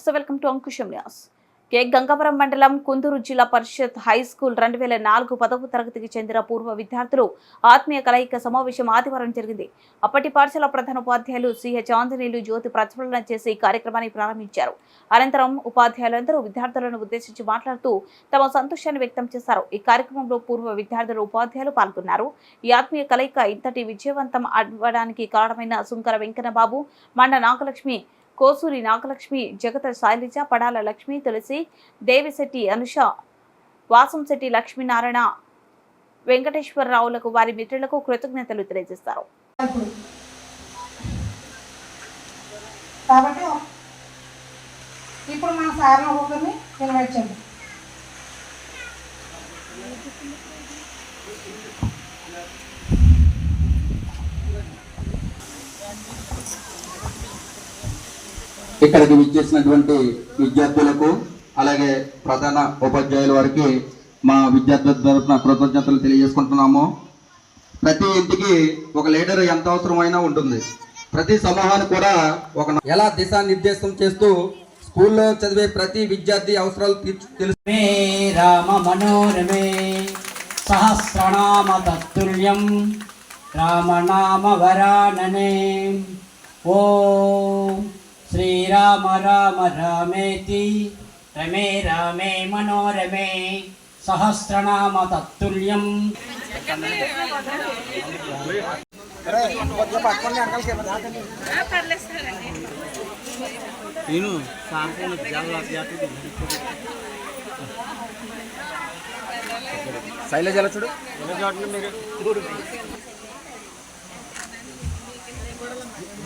నమస్తే welcome to Ankusham news. K. Gangavaram మండలం కుందూరు జిల్లా పరిషత్ హై స్కూల్ రెండు వేల నాలుగు పదవ తరగతికి చెందిన పూర్వ విద్యార్థులు ఆత్మీయ కలయిక సమావేశం ఆదివారం జరిగింది. అప్పటి పాఠశాల ప్రధాన ఉపాధ్యాయులు సిహెచ్ ఆంజనేయులు జ్యోతి ప్రజ్వలన చేసి ఈ కార్యక్రమాన్ని ప్రారంభించారు. అనంతరం ఉపాధ్యాయులందరూ విద్యార్థులను ఉద్దేశించి మాట్లాడుతూ తమ సంతోషాన్ని వ్యక్తం చేశారు. ఈ కార్యక్రమంలో పూర్వ విద్యార్థులు ఉపాధ్యాయులు పాల్గొన్నారు. ఈ ఆత్మీయ కలయిక ఇంతటి విజయవంతం అవ్వడానికి కారణమైన సుంకర వెంకన్నబాబు మండ నాగలక్ష్మి కోసూరి నాగలక్ష్మి జగత శైలజ పడాల లక్ష్మి తులసి దేవిశెట్టి అనుష వాసంశెట్టి లక్ష్మీనారాయణ వెంకటేశ్వరరావులకు వారి మిత్రులకు కృతజ్ఞతలు తెలియజేస్తారు. కాబట్టి ఇప్పుడు మన ఇక్కడికి విచ్చేసినటువంటి విద్యార్థులకు అలాగే ప్రధాన ఉపాధ్యాయుల వారికి మా విద్యార్థుల తరఫున కృతజ్ఞతలు తెలియజేసుకుంటున్నాము. ప్రతి ఇంటికి ఒక లీడర్ ఎంత అవసరమైనా ఉంటుంది. ప్రతి సమూహానికి కూడా ఒక ఎలా దిశానిర్దేశం చేస్తూ స్కూల్లో చదివే ప్రతి విద్యార్థి అవసరాలు తీర్చు తెలుసు. మే రామ మనోరమే సహస్రనామ తత్తుల్యం. రామనామ వరాననే. ఓ శ్రీరామ రామ రామేతి రమే రామే మనోరమే సహస్రనామ తత్తుల్యం. శైలజల చూడు?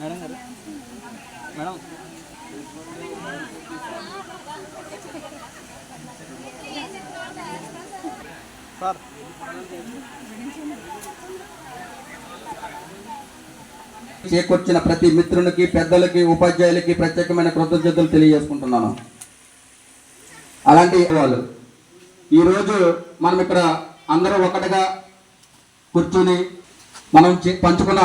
మేడం గారు. మేడం. సార్. చేకూర్చిన ప్రతి మిత్రునికి పెద్దలకి ఉపాధ్యాయులకి ప్రత్యేకమైన కృతజ్ఞతలు తెలియజేసుకుంటున్నాను. అలాంటి వాళ్ళు. ఈరోజు మనం ఇక్కడ అందరూ ఒకటిగా కూర్చుని మనం పంచుకున్న